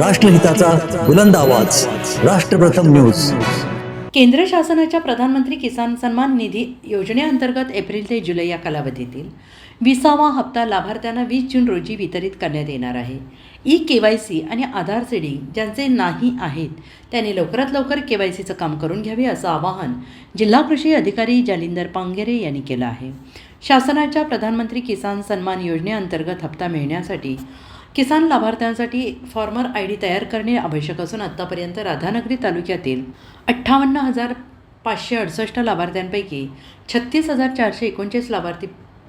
राष्ट्रहिताचा बुलंद आवाज. राष्ट्रप्रथम न्यूज. केंद्र शासनाच्या प्रधानमंत्री किसान सन्मान निधी योजनेअंतर्गत एप्रिल ते जुलै या कालावधीतील विसावा हप्ता लाभार्थ्यांना वीस जून रोजी वितरित करण्यात येणार आहे. ई के वाय सी आणि आधार सीडिंग ज्यांचे नाही आहेत त्यांनी लवकरात लवकर के वाय सीचं काम करून घ्यावे असं आवाहन जिल्हा कृषी अधिकारी जालिंदर पांगेरे यांनी केलं आहे. शासनाच्या प्रधानमंत्री किसान सन्मान योजनेअंतर्गत हप्ता मिळण्यासाठी किसान लाभार्थ्यांसाठी फॉर्मर आय डी तयार करणे आवश्यक असून आत्तापर्यंत राधानगरी तालुक्यातील अठ्ठावन्न हजार पाचशे अडुसष्ट लाभार्थ्यांपैकी छत्तीस हजार चारशे एकोणचाळीस लाभार्थी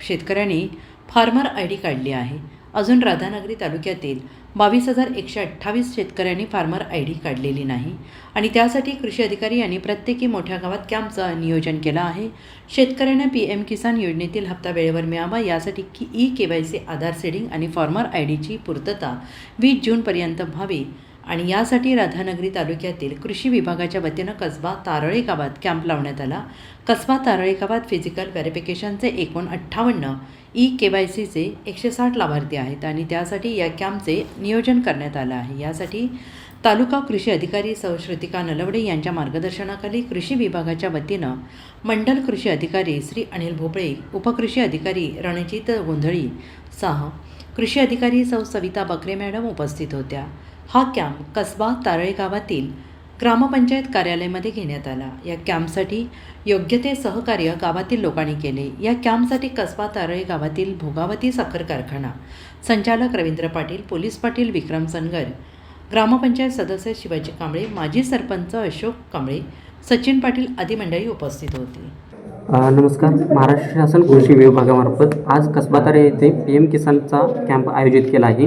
शेतकऱ्यांनी फार्मर आय डी काढली आहे. अजून राधानगरी तालुक्यातील बावीस हजार एकशे अठ्ठावीस शेतकऱ्यांनी फार्मर आय डी काढलेली नाही आणि त्यासाठी कृषी अधिकारी यांनी प्रत्येकी मोठ्या गावात कॅम्पचं नियोजन केलं आहे. शेतकऱ्यांना पी एम किसान योजनेतील हप्ता वेळेवर मिळावा यासाठी की e K Y C Aadhaar seeding आणि फॉर्मर आय डीची पूर्तता वीस जूनपर्यंत व्हावी. आणि यासाठी राधानगरी तालुक्यातील कृषी विभागाच्या वतीनं कसबा तारळे गावात कॅम्प लावण्यात आला. कसबा तारळे गावात फिजिकल व्हेरिफिकेशनचे एकूण अठ्ठावन्न ई के वाय सीचे एकशे साठ लाभार्थी आहेत आणि त्यासाठी या कॅम्पचे नियोजन करण्यात आलं आहे. यासाठी तालुका कृषी अधिकारी सौ. श्रुतिका नलवडे यांच्या मार्गदर्शनाखाली कृषी विभागाच्या वतीनं मंडल कृषी अधिकारी श्री अनिल भोपळे उपकृषी अधिकारी रणजित गोंधळी सह कृषी अधिकारी सौ. सविता बकरे मॅडम उपस्थित होत्या. हा कॅम्प कसबा तारळे गावातील ग्रामपंचायत कार्यालयामध्ये घेण्यात आला. या कॅम्पसाठी योग्य ते सहकार्य गावातील लोकांनी केले. या कॅम्पसाठी कसबा तारळे गावातील भोगावती साखर कारखाना संचालक रवींद्र पाटील पोलीस पाटील विक्रम सनगर ग्रामपंचायत सदस्य शिवाजी कांबळे माजी सरपंच अशोक कांबळे सचिन पाटील आदी मंडळी उपस्थित होती. नमस्कार. महाराष्ट्र शासन कृषी विभागामार्फत आज कसबातारे येथे पी एम किसानचा कॅम्प आयोजित केला आहे.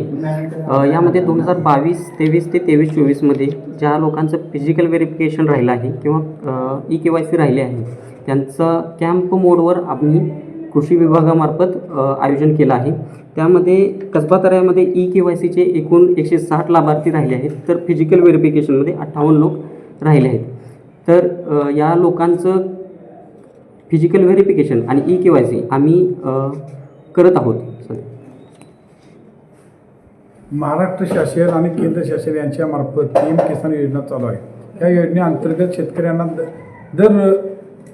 यामध्ये दोन हजार बावीस तेवीस ते तेवीस चोवीसमध्ये ज्या लोकांचं फिजिकल व्हेरिफिकेशन राहिलं आहे किंवा ई के वाय सी राहिले आहे त्यांचं कॅम्प मोडवर आम्ही कृषी विभागामार्फत आयोजन केलं आहे. त्यामध्ये कसबा तऱ्यामध्ये ई के वाय सीचे एकूण एकशे साठ लाभार्थी राहिले आहेत तर फिजिकल व्हेरिफिकेशनमध्ये अठ्ठावन्न लोक राहिले आहेत. तर या लोकांचं फिजिकल व्हेरिफिकेशन आणि ई के वाय सी आम्ही करत आहोत. सध्या महाराष्ट्र शासन आणि केंद्र शासन यांच्या मार्फत पी एम किसान योजना चालू आहे. या योजनेअंतर्गत शेतकऱ्यांना दर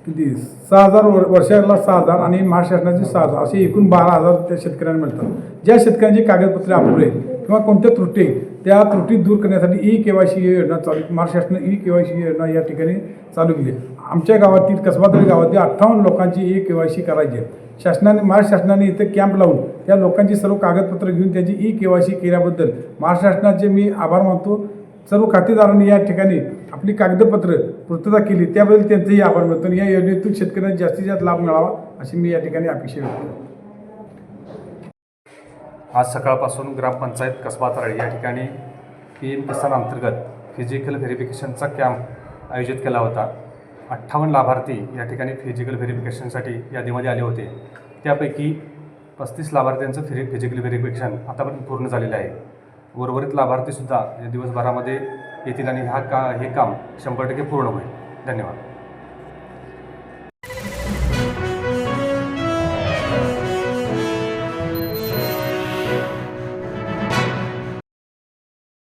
किती सहा हजार वर्षाला सहा हजार आणि महाशासनाचे सहा हजार असे एकूण बारा हजार त्या शेतकऱ्यांना मिळतात. ज्या शेतकऱ्यांची कागदपत्रे अपुरे किंवा कोणत्या त्रुटी त्या त्रुटी दूर करण्यासाठी ई के वाय सी योजना चालू महाराष्ट्र शासनाने ई के वाय सी योजना या ठिकाणी चालू केली आमच्या गावातील कसबातळी गावातील अठ्ठावन्न लोकांची ई के वाय सी करायची आहे. शासनाने महाराष्ट्र शासनाने इथे कॅम्प लावून त्या लोकांची सर्व कागदपत्र घेऊन त्यांची ई के वाय सी केल्याबद्दल महाराष्ट्र शासनाचे मी आभार मानतो. सर्व खातेदारांनी या ठिकाणी आपली कागदपत्र पूर्तता केली. त्याबद्दल त्यांचेही आभार मानतो आणि या योजनेतून शेतकऱ्यांना जास्तीत जास्त लाभ मिळावा अशी मी या ठिकाणी अपेक्षा व्यक्त आज सकाळपासून ग्रामपंचायत कसबा तराळी या ठिकाणी पी एम किसान अंतर्गत फिजिकल व्हेरिफिकेशनचा कॅम्प आयोजित केला होता. अठ्ठावन्न लाभार्थी या ठिकाणी फिजिकल व्हेरिफिकेशनसाठी यादीमध्ये आले होते. त्यापैकी पस्तीस लाभार्थ्यांचं फिरि फिजिकल व्हेरिफिकेशन आतापर्यंत पूर्ण झालेलं आहे. उर्वरित लाभार्थीसुद्धा या दिवसभरामध्ये येतील आणि हा का हे काम शंभर टक्के पूर्ण होईल. धन्यवाद.